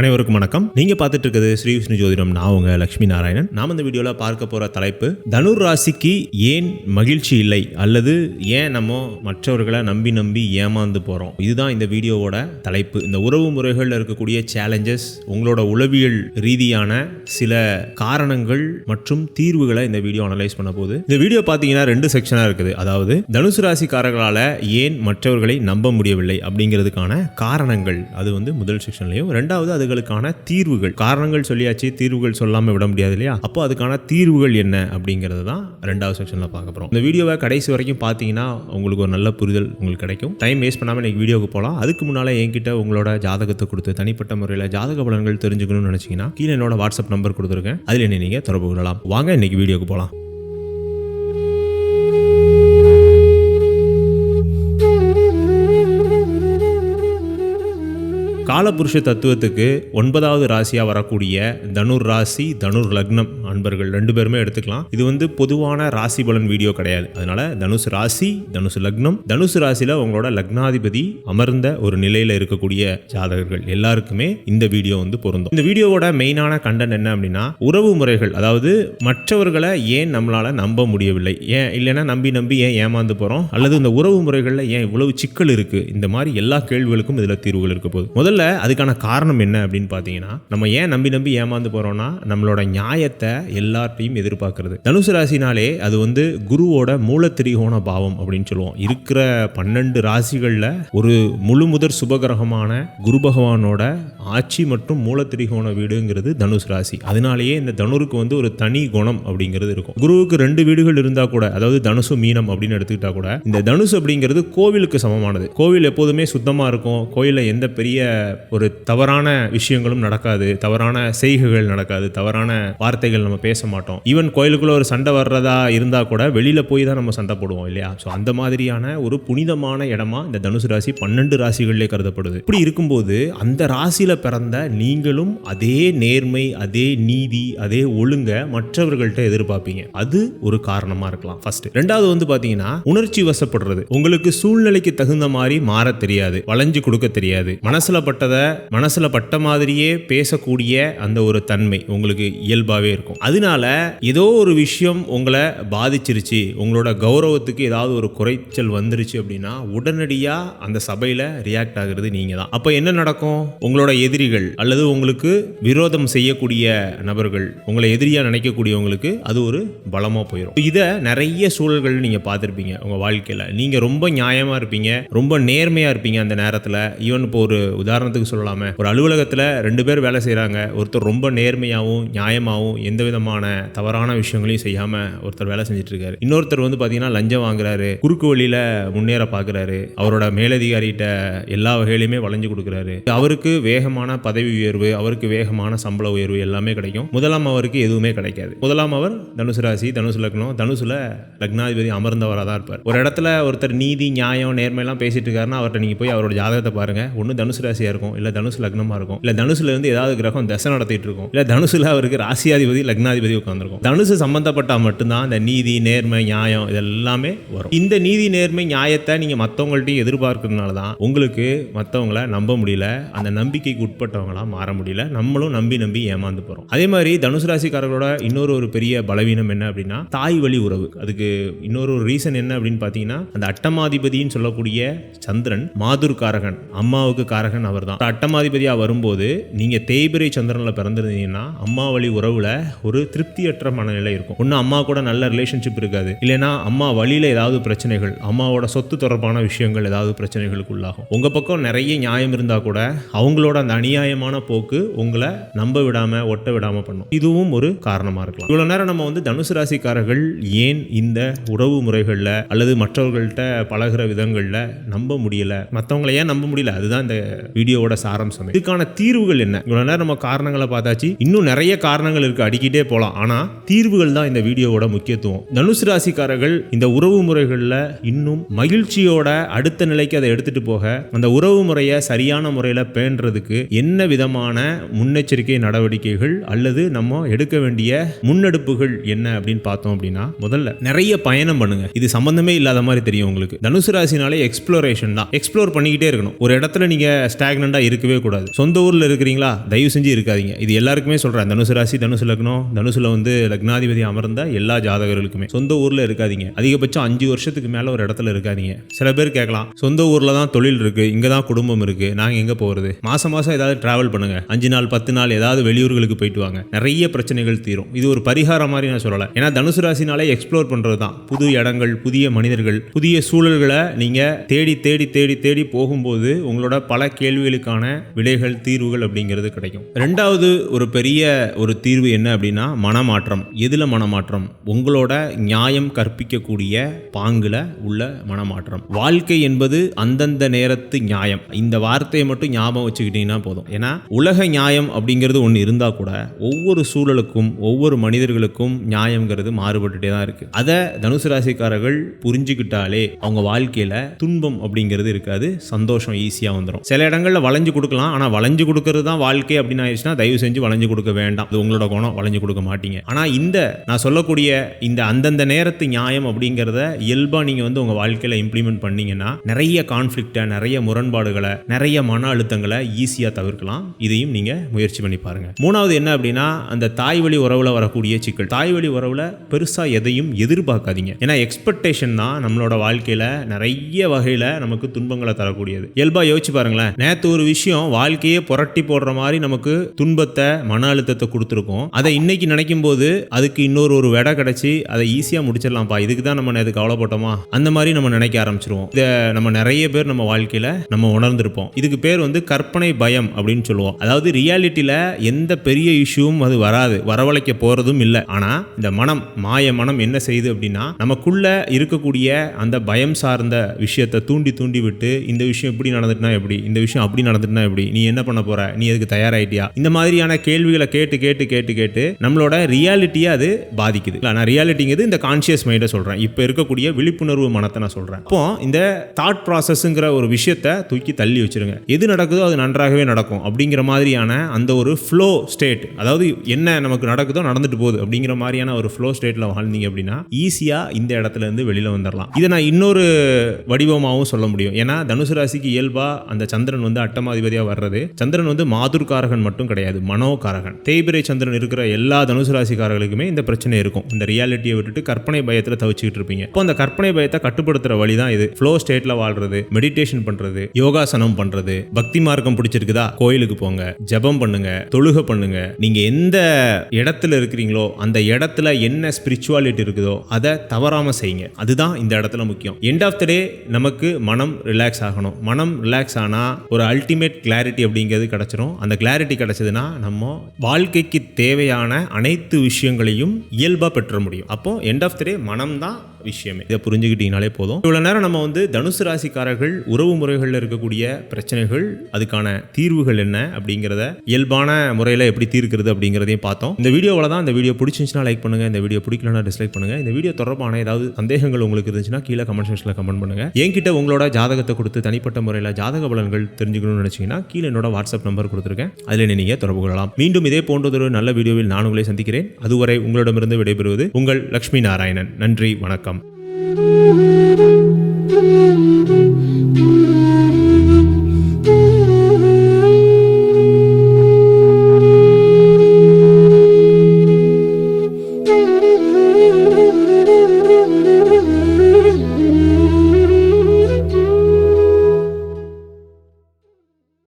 அனைவருக்கும் வணக்கம். நீங்க பார்த்துட்டு இருக்கிறது ஸ்ரீ விஷ்ணு ஜோதிடம். நான் உங்க லட்சுமி நாராயணன். நாம இந்த வீடியோல பார்க்க போற தலைப்பு தனுர் ராசிக்கு ஏன் மகிழ்ச்சி இல்லை? அல்லது ஏன் நம்ம மற்றவர்களை நம்பி நம்பி ஏமாந்து போறோம்? இதுதான் இந்த வீடியோவோட தலைப்பு. இந்த உறவு முறைகளில் இருக்கக்கூடிய சேலஞ்சஸ் உங்களோட உளவியல் ரீதியான சில காரணங்கள் மற்றும் தீர்வுகளை இந்த வீடியோ அனலைஸ் பண்ண போகுது. இந்த வீடியோ பார்த்தீங்கன்னா ரெண்டு செக்ஷனாக இருக்குது. அதாவது தனுசு ராசிக்காரர்களால் ஏன் மற்றவர்களை நம்ப முடியவில்லை? அப்படிங்கிறதுக்கான காரணங்கள். அது வந்து முதல் செக்ஷன்லையும் ரெண்டாவது சிக்கல்களுக்கான தீர்வுகள். காரணங்கள் சொல்லியாச்சு தீர்வுகள் சொல்லாமல் விட முடியாது இல்லையா? அப்போ அதுக்கான தீர்வுகள் என்ன அப்படிங்கிறது தான் ரெண்டாவது செக்ஷனில் பார்க்க போகிறோம் இந்த வீடியோவை கடைசி வரைக்கும் பார்த்தீங்கன்னா உங்களுக்கு ஒரு நல்ல புரிதல் உங்களுக்கு கிடைக்கும். டைம் வேஸ்ட் பண்ணாமல் இன்னைக்கு வீடியோவுக்கு போகலாம். அதுக்கு முன்னால் என்கிட்ட உங்களோட ஜாதகத்தை கொடுத்து தனிப்பட்ட முறையில் ஜாதக பலன்கள் தெரிஞ்சுக்கணும்னு நினச்சிங்கன்னா கீழே என்னோட வாட்ஸ்அப் நம்பர் கொடுத்துருக்கேன். அதில் என்ன நீங்கள் தொடர்பு கொள்ளலாம். வாங்க இன்னைக்கு வீடியோக்கு போகலாம். காலபுருஷ தத்துவத்துக்கு ஒன்பதாவது ராசியாக வரக்கூடிய தனுர் ராசி தனுர் லக்னம். அன்பர்கள் ரெண்டு பேருமே எடுத்துக்கலாம். இது வந்து பொதுவான ராசி பலன் வீடியோ கிடையாது. அதனால தனுசு ராசி தனுசு லக்னம். தனுசு ராசியில் உங்களோட லக்னாதிபதி அமர்ந்த ஒரு நிலையில் இருக்கக்கூடிய ஜாதகர்கள் எல்லாருக்குமே இந்த வீடியோ வந்து பொருந்தும். இந்த வீடியோவோட மெயினான கண்டென்ட் என்ன அப்படின்னா உறவு முறைகள். அதாவது மற்றவர்களை ஏன் நம்மளால நம்ப முடியவில்லை? ஏன் இல்லைன்னா நம்பி நம்பி ஏன் ஏமாந்து போறோம்? அல்லது இந்த உறவு முறைகளில் ஏன் இவ்வளவு சிக்கல் இருக்கு? இந்த மாதிரி எல்லா கேள்விகளுக்கும் இதுல தீர்வுகள் இருக்க போகுது. முதல்ல அதுக்கான காரணம் என்ன அப்படின்னு பார்த்தீங்கன்னா நம்ம ஏன் நம்பி நம்பி ஏமாந்து போறோம்னா நம்மளோட நியாயத்தை எல்லார்ட்டையும் எதிர்பார்க்கறது. தனுசு ராசினாலே அது வந்து குருவோட மூலத்திரிகோண பாவம் அப்படின்னு சொல்லுவோம். இருக்கிற பன்னெண்டு ராசிகளில் ஒரு முழு முதற் சுபகிரகமான குரு பகவானோட ஆட்சி மற்றும் மூலத்திரிகோண வீடுங்கிறது தனுசு ராசி. அதனாலேயே இந்த தனுருக்கு வந்து ஒரு தனி குணம் அப்படிங்கிறது இருக்கும். குருவுக்கு ரெண்டு வீடுகள் இருந்தா கூட அதாவது தனுசு மீனம் அப்படின்னு எடுத்துக்கிட்டா கூட இந்த தனுசு அப்படிங்கிறது கோவிலுக்கு சமமானது. கோவில் எப்போதுமே சுத்தமா இருக்கும். கோயிலில் எந்த பெரிய ஒரு தவறான விஷயங்களும் நடக்காது. தவறான செய்கைகள் நடக்காது. தவறான வார்த்தைகள் நம்ம பேச மாட்டோம் ஈவன் கோயிலுக்குள்ள ஒரு சண்டை வர்றதா இருந்தா கூட வெளியில போய் தான் நம்ம சண்டை போடுவோம் இல்லையா? ஸோ அந்த மாதிரியான ஒரு புனிதமான இடமா இந்த தனுசு ராசி பன்னெண்டு ராசிகளிலே கருதப்படுது. இப்படி இருக்கும்போது அந்த ராசியில பிறந்த நீங்களும் அதே நேர்மை அதே நீதி அதே ஒழுங்க மற்றவர்கள்ட்ட எதிர்பார்ப்பீங்க. அது ஒரு காரணமா இருக்கலாம். ஃபர்ஸ்ட் ரெண்டாவது வந்து பாத்தீங்கன்னா உணர்ச்சி வசப்படுறது. உங்களுக்கு சூழ்நிலைக்கு தகுந்த மாதிரி மாற தெரியாது. வளைஞ்சு கொடுக்க தெரியாது. மனசுல பட்டதை மனசுல பட்ட மாதிரியே பேசக்கூடிய அந்த ஒரு தன்மை உங்களுக்கு இயல்பாகவே இருக்கும். அதனால ஏதோ ஒரு விஷயம் உங்களை பாதிச்சிருச்சு. உங்களோட கௌரவத்துக்கு ஏதாவது ஒரு குறைச்சல் வந்துருச்சு அப்படின்னா உடனடியாக அந்த சபையில் ரியாக்ட் ஆகுறது நீங்கள் தான். அப்போ என்ன நடக்கும்? உங்களோட எதிரிகள் அல்லது உங்களுக்கு விரோதம் செய்யக்கூடிய நபர்கள் உங்களை எதிரியாக நினைக்கக்கூடியவங்களுக்கு அது ஒரு பலமாக போயிடும் இதை நிறைய சூழல்கள் நீங்கள் பார்த்துருப்பீங்க உங்கள் வாழ்க்கையில். நீங்கள் ரொம்ப நியாயமாக இருப்பீங்க ரொம்ப நேர்மையாக இருப்பீங்க அந்த நேரத்தில். ஈவன் இப்போ ஒரு உதாரணத்துக்கு சொல்லலாமே. ஒரு அலுவலகத்தில் ரெண்டு பேர் வேலை செய்கிறாங்க ஒருத்தர் ரொம்ப நேர்மையாகவும் நியாயமாகவும் எந்த விதமான தவறான விஷயங்களையும் செய்யாம ஒருத்தர் வேலை செஞ்சுட்டு இருக்காரு இன்னொருத்தர் வந்து பாத்தீங்கன்னா லஞ்சம் வாங்குறாரு குறுக்கு வழியில முன்னேற பாக்குறாரு. அவரோட மேலதிகாரிகிட்ட எல்லா வகையிலுமே வளைஞ்சு கொடுக்குறாரு. அவருக்கு வேகமான பதவி உயர்வு அவருக்கு வேகமான சம்பள உயர்வு எல்லாமே கிடைக்கும். முதலாம் அவருக்கு எதுவுமே கிடைக்காது. முதலாம் அவர் தனுசு ராசி தனுசு லக்னம். தனுசுல லக்னாதிபதி அமர்ந்தவராக தான் இருப்பார். ஒரு இடத்துல ஒருத்தர் நீதி நியாயம் நேர்மையெல்லாம் பேசிட்டு இருக்காருன்னா அவர்கிட்ட நீங்க போய் அவரோட ஜாதகத்தை பாருங்க. ஒன்று தனுசு ராசியா இருக்கும் இல்ல தனுசு லக்னமா இருக்கும் இல்ல தனுசுல இருந்து ஏதாவது கிரகம் தசை நடத்திட்டு இருக்கும் இல்ல தனுசுல அவருக்கு ராசியாதிபதி லக்னாதிபதி உட்காந்துருக்கும் தனுசு சம்பந்தப்பட்டா மட்டும்தான் இந்த நீதி நேர்மை நியாயம் இதெல்லாமே வரும். இந்த நீதி நேர்மை நியாயத்தை நீங்க மற்றவங்கள்ட்டையும் எதிர்பார்க்கறதுனால தான் உங்களுக்கு மற்றவங்கள நம்ப முடியல அந்த நம்பிக்கைக்கு உட்பட்டவங்களா மாற முடியல நம்மளும் நம்பி நம்பி ஏமாந்து போறோம். அதே மாதிரி தனுசு ராசிக்காரர்களோட இன்னொரு ஒரு பெரிய பலவீனம் என்ன அப்படின்னா தாய் வழி உறவு. அதுக்கு இன்னொரு ஒரு ரீசன் என்ன அப்படின்னு பார்த்தீங்கன்னா அந்த அட்டமாதிபதின்னு சொல்லக்கூடிய சந்திரன் மாதுர் காரகன் அம்மாவுக்கு காரகன் அவர் தான் அட்டமாதிபதியாக வரும்போது நீங்கள் தேய்பிரை சந்திரனில் பிறந்திருந்தீங்கன்னா அம்மா வழி உறவில் ஒரு திருப்தியற்ற மனநிலை இருக்கும். ஒன்று அம்மா கூட நல்ல ரிலேஷன்ஷிப் இருக்காது. இல்லைன்னா அம்மா வழியில் ஏதாவது பிரச்சனைகள் அம்மாவோட சொத்து தொடர்பான விஷயங்கள் ஏதாவது பிரச்சனைகளுக்கு உள்ளாகும். உங்கள் பக்கம் நிறைய நியாயம் இருந்தால் கூட அவங்களோட அந்த அநியாயமான போக்கு உங்களை நம்ப விடாமல் ஒட்ட விடாமல் பண்ணும். இதுவும் ஒரு காரணமாக இருக்கலாம். இவ்வளோ நேரம் நம்ம வந்து தனுசு ராசிக்காரர்கள் ஏன் இந்த உறவு முறைகளில் அல்லது மற்றவர்கள்ட்ட பழகிற விதங்களில் நம்ப முடியல? மற்றவங்களை ஏன் நம்ப முடியல? அதுதான் இந்த வீடியோவோட சாரம்சம். இதுக்கான தீர்வுகள் என்ன? இவ்வளோ நேரம் நம்ம காரணங்களை பார்த்தாச்சு. இன்னும் நிறைய காரணங்கள் இருக்கு. அடிக்கிட்டே போகலாம் ஆனால் தீர்வுகள் தான் இந்த வீடியோவோட முக்கியத்துவம். தனுசு ராசிக்காரர்கள் இந்த உறவு முறைகளில் இன்னும் மகிழ்ச்சியோட அடுத்த நிலைக்கு அதை எடுத்துட்டு போக அந்த உறவு முறையை சரியான முறையில் பேணுறதுக்கு என்ன விதமான முன்னெச்சரிக்கை நடவடிக்கைகள் அல்லது நம்ம எடுக்க வேண்டிய முன்னெடுப்புகள் என்ன அப்படின்னு பார்த்தோம் அப்படின்னா முதல்ல நிறைய பயணம் பண்ணுங்க. இது சம்பந்தமே இல்லாத மாதிரி தெரியும் உங்களுக்கு. தனுசு ராசினாலே எக்ஸ்ப்ளோரேஷன் தான். எக்ஸ்ப்ளோர் பண்ணிக்கிட்டே இருக்கணும். ஒரு இடத்துல நீங்க ஸ்டாக்னண்டா இருக்கவே கூடாது. சொந்த ஊர்ல இருக்கிறீங்களா? தயவு செஞ்சு இருக்காதீங்க. இது எல்லாருக்குமே சொல்றேன். தனுசு ராசி தனுசு லக்னம் தனுசுல வந்து லக்னாதிபதி அமர்ந்த எல்லா ஜாதகர்களுக்குமே. சொந்த ஊர்ல இருக்காதீங்க. அதிகபட்சம் அஞ்சு வருஷத்துக்கு மேல ஒரு இடத்துல இருக்காதீங்க. சில பேர் கேட்கலாம் சொந்த ஊர்ல தான் தொழில் இருக்கு இங்க தான் குடும்பம் இருக்கு நாங்க எங்க போறது? மாசம் மாசம் ஏதாவது டிராவல் பண்ணுங்க. அஞ்சு நாள் பத்து நாள் ஏதாவது வெளியூர்களுக்கு போயிட்டு வாங்க. நிறைய பிரச்சனைகள் தீரும். இது ஒரு பரிகாரம் மாதிரி நான் சொல்லல. ஏன்னா தனுசு ராசினாலே எக்ஸ்ப்ளோர் பண்றது தான் புது இடங்கள் புதிய மனிதர்கள் புதிய சூழல்களை நீங்க தேடி தேடி தேடி தேடி போகும்போது உங்களோட பல கேள்விகளுக்கான விடைகள் தீர்வுகள் அப்படிங்கிறது கிடைக்கும். ரெண்டாவது ஒரு பெரிய ஒரு தீர்வு என்ன அப்படின்னு மனமாற்றம். எதுல மனமாற்றம்? உங்களோட நியாயம் கற்பிக்கக்கூடிய பாங்குல உள்ள மனமாற்றம். வாழ்க்கை என்பது அந்தந்த நேரத்து நியாயம். இந்த வார்த்தையை மட்டும் ஞாபகம் வச்சுக்கிட்டீங்கன்னா போதும். ஏன்னா உலக நியாயம் அப்படிங்கிறது ஒன்று இருந்தால் கூட ஒவ்வொரு சூழலுக்கும் ஒவ்வொரு மனிதர்களுக்கும் நியாயங்கிறது மாறுபட்டுட்டே தான் இருக்கு. அதை தனுசு ராசிக்காரர்கள் புரிஞ்சுக்கிட்டாலே அவங்க வாழ்க்கையில துன்பம் அப்படிங்கிறது இருக்காது சந்தோஷம் ஈஸியாக வந்துடும் சில இடங்களில் வளைஞ்சு கொடுக்கலாம் ஆனால் வளைஞ்சு கொடுக்கறது தான் வாழ்க்கை அப்படின்னு ஆயிடுச்சுன்னா தயவு செஞ்சு வளைஞ்சு கொடுக்க வேண்டாம். அது உங்களோட குணம் வளைஞ்சு கொடுக்க மாட்டீங்க. ஆனால் இந்த நான் சொல்லக்கூடிய இந்த அந்தந்த நேரத்து நியாயம் அப்படிங்கிறத இயல்பாக நீங்கள் வந்து உங்கள் வாழ்க்கையில் இம்ப்ளிமெண்ட் பண்ணீங்கன்னா நிறைய கான்ஃப்ளிக்டை நிறைய முரண்பாடுகளை நிறைய மன அழுத்தங்களை ஈஸியாக தவிர்க்கலாம். இதையும் நீங்கள் முயற்சி பண்ணி பாருங்க. மூணாவது என்ன அப்படின்னா அந்த தாய் வழி உறவில் வரக்கூடிய சிக்கல். தாய் வழி உறவில் பெருசாக எதையும் எதிர்பார்க்காதீங்க. ஏன்னா எக்ஸ்பெக்டேஷன் தான் நம்மளோட வாழ்க்கையில் நிறைய வகையில் நமக்கு துன்பங்களை தரக்கூடியது. இயல்பாக யோசிச்சு பாருங்களேன். நேற்று ஒரு விஷயம் வாழ்க்கையே புரட்டி போடுற மாதிரி நமக்கு துன்பத்தை மன அழுத்தத்தை கொடுத்துருக்கோம். அதை இன்னும் இன்னைக்கு நினைக்கும் போது அதுக்கு இன்னொரு ஒரு விடை கிடைச்சி அதை ஈஸியாக முடிச்சிடலாம்ப்பா. இதுக்கு தான் நம்ம எதுக்கு கவலைப்பட்டோமா அந்த மாதிரி நம்ம நினைக்க ஆரம்பிச்சிருவோம். இதை நம்ம நிறைய பேர் நம்ம வாழ்க்கையில் நம்ம உணர்ந்திருப்போம். இதுக்கு பேர் வந்து கற்பனை பயம் அப்படின்னு சொல்லுவோம். அதாவது ரியாலிட்டியில் எந்த பெரிய இஷ்யூவும் அது வராது. வரவழைக்க போகிறதும் இல்லை. ஆனால் இந்த மனம் மாய மனம் என்ன செய்யுது அப்படின்னா நமக்குள்ள இருக்கக்கூடிய அந்த பயம் சார்ந்த விஷயத்தை தூண்டி தூண்டி விட்டு இந்த விஷயம் இப்படி நடந்துட்டுனா எப்படி? இந்த விஷயம் அப்படி நடந்துட்டுனா எப்படி? நீ என்ன பண்ண போற? நீ அதுக்கு தயாராயிட்டியா? இந்த மாதிரியான கேள்விகளை கேட்டு கேட்டு கேட்டு கேட்டு நம்மளோட ரியாலிட்டியை அது பாதிக்குது. இல்லை நான் ரியாலிட்டிங்கிறது இந்த கான்ஷியஸ் மைண்டை சொல்கிறேன் இப்போ இருக்கக்கூடிய விழிப்புணர்வு மனத்தை நான் சொல்கிறேன் அப்போ இந்த தாட் ப்ராசஸ்ங்கிற ஒரு விஷயத்தை தூக்கி தள்ளி வச்சிருங்க. எது நடக்குதோ அது நன்றாகவே நடக்கும் அப்படிங்கிற மாதிரியான அந்த ஒரு ஃப்ளோ ஸ்டேட் அதாவது என்ன நமக்கு நடக்குதோ நடந்துட்டு போகுது அப்படிங்கிற மாதிரியான ஒரு ஃப்ளோ ஸ்டேட்டில் வாழ்ந்தீங்க அப்படின்னா ஈஸியாக இந்த இடத்துல இருந்து வெளியில் வந்துடலாம் இதை நான் இன்னொரு வடிவமாகவும் சொல்ல முடியும். ஏன்னா தனுசு ராசிக்கு இயல்பாக அந்த சந்திரன் வந்து அட்டமாதிபதியாக வர்றது சந்திரன் வந்து மாதுர்காரகன் மட்டும் கிடையாது மனோகாரகன். தேய்பிரை சந்திரன் இருக்கிற எல்லா தனுசு ராசிக்காரர்களுக்குமே இந்த பிரச்சனை இருக்கும். இந்த ரியாலிட்டியை விட்டுட்டு கற்பனை பயத்தில் தவிச்சுக்கிட்டு இருப்பீங்க. இப்போ அந்த கற்பனை பயத்தை கட்டுப்படுத்துற வழி தான் இது ஃப்ளோ ஸ்டேட்டில் வாழ்றது மெடிடேஷன் பண்ணுறது யோகாசனம் பண்ணுறது பக்தி மார்க்கம் பிடிச்சிருக்குதா? கோயிலுக்கு போங்க ஜெபம் பண்ணுங்க தொழுகை பண்ணுங்க. நீங்க எந்த இடத்துல இருக்கிறீங்களோ அந்த இடத்துல என்ன ஸ்பிரிச்சுவாலிட்டி இருக்குதோ அதை தவறாம செய்யுங்க. அதுதான் இந்த இடத்துல முக்கியம். எண்ட் ஆஃப் த டே நமக்கு மனம் ரிலாக்ஸ் ஆகணும். மனம் ரிலாக்ஸ் ஆனா ஒரு அல்டிமேட் கிளாரிட்டி அப்படிங்கிறது கிடைச்சிரும். அந்த கிளாரிட்டி கிடைச்சதுன்னா நம்ம வாழ்க்கைக்கு தேவையான அனைத்து விஷயங்களையும் இயல்பா பெற்ற முடியும். அப்போ எண்ட் ஆஃப் த டே மனம் தான் விஷயமே. இதை புரிஞ்சுக்கிட்டீங்கனாலே போதும். இவ்வளோ நேரம் நம்ம வந்து தனுசு ராசிக்காரர்கள் உறவு முறைகளில் இருக்கக்கூடிய பிரச்சனைகள் அதுக்கான தீர்வுகள் என்ன அப்படிங்கிறத இயல்பான முறையில் எப்படி தீர்க்கிறது அப்படிங்கிறதையும் பார்த்தோம். இந்த வீடியோவில் தான் இந்த வீடியோ பிடிச்சிருந்துச்சுன்னா லைக் பண்ணுங்க. இந்த வீடியோ பிடிக்கலனா டிஸ்லைக் பண்ணுங்க. இந்த வீடியோ தொடர்பான ஏதாவது சந்தேகங்கள் உங்களுக்கு இருந்துச்சுன்னா கீழே கமெண்ட் செக்ஷனில் கமெண்ட் பண்ணுங்க. என்கிட்ட உங்களோட ஜாதகத்தை கொடுத்து தனிப்பட்ட முறையில் ஜாதக பலன்கள் தெரிஞ்சுக்கணும்னு நினச்சிங்கன்னா கீழே என்னோட வாட்ஸ்அப் நம்பர் கொடுத்துருக்கேன். அதில் நீங்கள் தொடர்பு கொள்ளலாம். மீண்டும் இதே போன்றதொரு நல்ல வீடியோவில் நான் உங்களை சந்திக்கிறேன். அதுவரை உங்களிடமிருந்து விடைபெறுவது உங்கள் லக்ஷ்மி நாராயணன். நன்றி வணக்கம். Thank you.